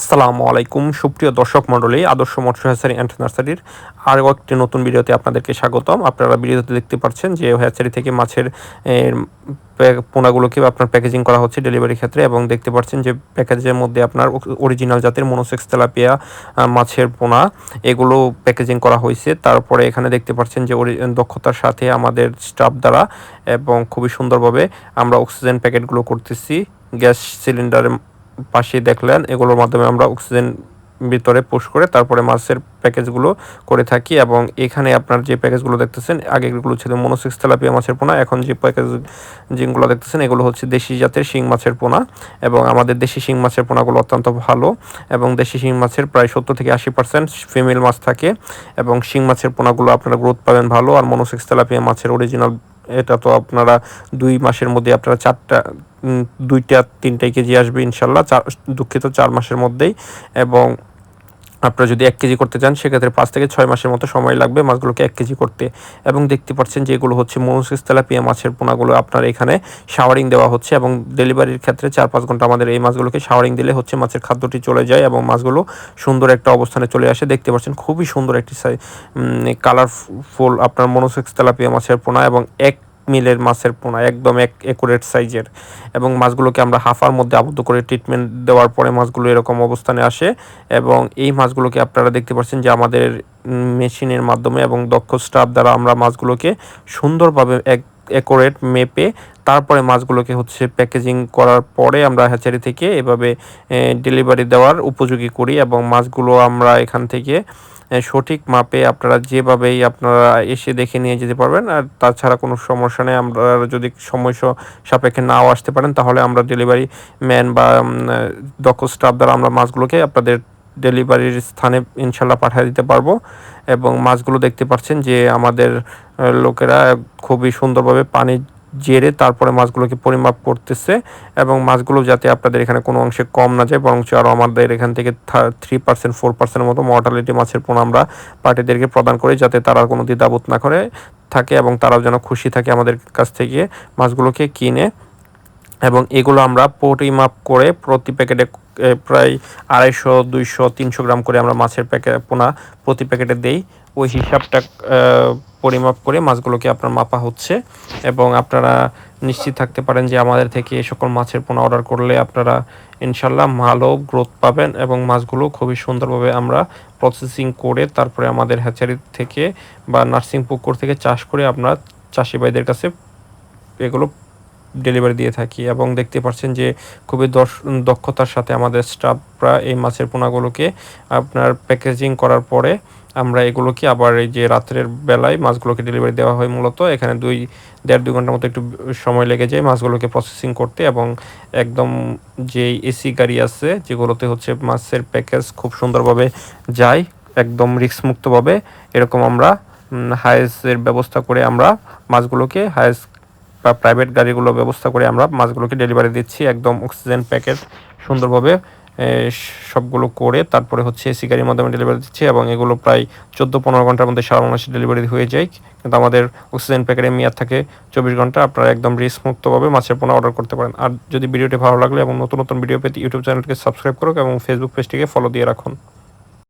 আসসালামু আলাইকুম। সুপ্রিয় দর্শক মণ্ডলী, আদর্শ মৎস্য হ্যাচারি অ্যান্ড নার্সারির আরও একটি নতুন ভিডিওতে আপনাদেরকে স্বাগতম। আপনারা ভিডিওতে দেখতে পাচ্ছেন যে হ্যাচারি থেকে মাছের পোনাগুলোকে আপনার প্যাকেজিং করা হচ্ছে ডেলিভারি ক্ষেত্রে এবং দেখতে পাচ্ছেন যে প্যাকেজের মধ্যে আপনার অরিজিনাল জাতের মনোসেক্স তেলাপিয়া মাছের পোনা, এগুলো প্যাকেজিং করা হয়েছে। তারপরে এখানে দেখতে পাচ্ছেন যে দক্ষতার সাথে আমাদের স্টাফ দ্বারা এবং খুবই সুন্দরভাবে আমরা অক্সিজেন প্যাকেটগুলো করতেছি। গ্যাস সিলিন্ডারের পাশে দেখলেন, এগুলোর মাধ্যমে আমরা অক্সিজেন ভিতরে পুশ করে তারপরে মাছের প্যাকেজগুলো করে থাকি এবং এখানে আপনার যে প্যাকেজগুলো দেখতেছেন, আগে এগুলো ছিল মনোসিক্স তেলাপিয়া মাছের পোনা, এখন যে প্যাকেজ যেগুলো দেখতেছেন, এগুলো হচ্ছে দেশি জাতের শিং মাছের পোনা এবং আমাদের দেশি শিং মাছের পোনাগুলো অত্যন্ত ভালো এবং দেশি শিং মাছের প্রায় সত্তর থেকে আশি পার্সেন্ট ফিমেল মাছ থাকে এবং শিং মাছের পোনাগুলো আপনারা গ্রোথ পাবেন ভালো আর মনোসিক্স তেলাপিয়া মাছের অরিজিনাল এটা তো আপনারা দুই মাসের মধ্যে আপনারা চারটা দুইটা তিনটাই কেজি আসবে ইনশাল্লাহ, চার, দুঃখিত চার মাসের মধ্যেই। এবং আপনারা যদি এক কেজি করতে চান, সেক্ষেত্রে পাঁচ থেকে ছয় মাসের মতো সময় লাগবে মাছগুলোকে এক কেজি করতে। এবং দেখতে পাচ্ছেন যে এগুলো হচ্ছে মনোসিস তেলাপিয়া মাছের পোনাগুলো আপনার এখানে শাওয়ারিং দেওয়া হচ্ছে এবং ডেলিভারির ক্ষেত্রে চার পাঁচ ঘণ্টা আমাদের এই মাছগুলোকে শাওয়ারিং দিলে হচ্ছে মাছের খাদ্যটি চলে যায় এবং মাছগুলো সুন্দর একটা অবস্থানে চলে আসে। দেখতে পাচ্ছেন খুবই সুন্দর একটি কালারফুল আপনার মনোসেক্স তেলাপিয়া মাছের পোনা এবং এক মিলের মাছের পোনা, একদম এক একুরেট সাইজের এবং মাছগুলোকে আমরা হাফার মধ্যে আবদ্ধ করে ট্রিটমেন্ট দেওয়ার পরে মাছগুলো এরকম অবস্থানে আসে। এবং এই মাছগুলোকে আপনারা দেখতে পাচ্ছেন যে আমাদের মেশিনের মাধ্যমে এবং দক্ষ স্টাফ দ্বারা আমরা মাছগুলোকে সুন্দরভাবে এক একোরেট মেপে তারপরে মাছগুলোকে হচ্ছে প্যাকেজিং করার পরে আমরা হ্যাচারি থেকে এভাবে ডেলিভারি দেওয়ার উপযোগী করি এবং মাছগুলো আমরা এখান থেকে সঠিক মাপে আপনারা যেভাবেই আপনারা এসে দেখে নিয়ে যেতে পারবেন। আর তাছাড়া কোনো সমস্যা নেই, আমরা যদি সময় সাপেক্ষে নাও আসতে পারেন, তাহলে আমরা ডেলিভারি ম্যান বা দক্ষ স্টাফ দ্বারা আমরা মাছগুলোকে আপনাদের ডেলিভারির স্থানে ইনশাল্লাহ পাঠিয়ে দিতে পারব এবং মাছগুলো দেখতে পাচ্ছেন যে আমাদের লোকেরা খুবই সুন্দরভাবে পানি জেরে তারপরে মাছগুলোকে পরিমাপ করতেছে এবং মাছগুলো যাতে আপনাদের এখানে কোনো অংশে কম না যায়, বরঞ্চ আরও আমাদের এখান থেকে থ্রি পার্সেন্ট ফোর পার্সেন্টের মতো মর্টালিটি মাছের পোনা আমরা পার্টিদেরকে প্রদান করি যাতে তারা কোনো দ্বিধাবোধ না করে থাকে এবং তারাও যেন খুশি থাকে আমাদের কাছ থেকে মাছগুলোকে কিনে। এবং এগুলো আমরা পরিমাপ করে প্রতি প্যাকেটে প্রায় আড়াইশো, দুইশো, তিনশো গ্রাম করে আমরা মাছের প্যাকেট পোনা প্রতি প্যাকেটে দেই। ওই হিসাবটা পরিমাপ করে মাছগুলোকে আপনার মাপা হচ্ছে এবং আপনারা নিশ্চিত থাকতে পারেন যে আমাদের থেকে এ সকল মাছের পোনা অর্ডার করলে আপনারা ইনশাল্লাহ ভালো গ্রোথ পাবেন এবং মাছগুলো খুবই সুন্দরভাবে আমরা প্রসেসিং করে তারপরে আমাদের হ্যাচারি থেকে বা নার্সিং পুকুর থেকে চাষ করে আমরা চাষি ভাইদের কাছে এগুলো ডেলিভারি দিয়ে থাকি এবং দেখতে পাচ্ছেন যে খুবই দক্ষতার সাথে আমাদের স্টাফরা এই মাছের পোনাগুলোকে আপনার প্যাকেজিং করার পরে আমরা এগুলোকে আবার এই যে রাত্রের বেলায় মাছগুলোকে ডেলিভারি দেওয়া হয় মূলত। এখানে দুই, দেড়, দুই ঘণ্টার মতো একটু সময় লেগে যায় মাছগুলোকে প্রসেসিং করতে এবং একদম যে এসি গাড়ি আছে যেগুলোতে হচ্ছে মাছের প্যাকেজ খুব সুন্দরভাবে যায়, একদম রিস্ক মুক্তভাবে এরকম আমরা হায়েসের ব্যবস্থা করে আমরা মাছগুলোকে হায়েস বা প্রাইভেট গাড়িগুলো ব্যবস্থা করে আমরা মাছগুলোকে ডেলিভারি দিচ্ছি, একদম অক্সিজেন প্যাকেট সুন্দরভাবে সবগুলো করে তারপরে হচ্ছে এসি গাড়ির মাধ্যমে ডেলিভারি দিচ্ছি এবং এগুলো প্রায় চোদ্দ পনেরো ঘণ্টার মধ্যে সারা বাংলাদেশে ডেলিভারি হয়ে যায়। কিন্তু আমাদের অক্সিজেন প্যাকেটের মেয়াদ থাকে চব্বিশ ঘণ্টা, আপনারা একদম রিস্ক মুক্তভাবে মাছের পোনা অর্ডার করতে পারেন। আর যদি ভিডিওটি ভালো লাগলে এবং নতুন নতুন ভিডিও পেতে ইউটিউব চ্যানেলকে সাবস্ক্রাইব করুক এবং ফেসবুক পেজটিকে ফলো দিয়ে রাখুন।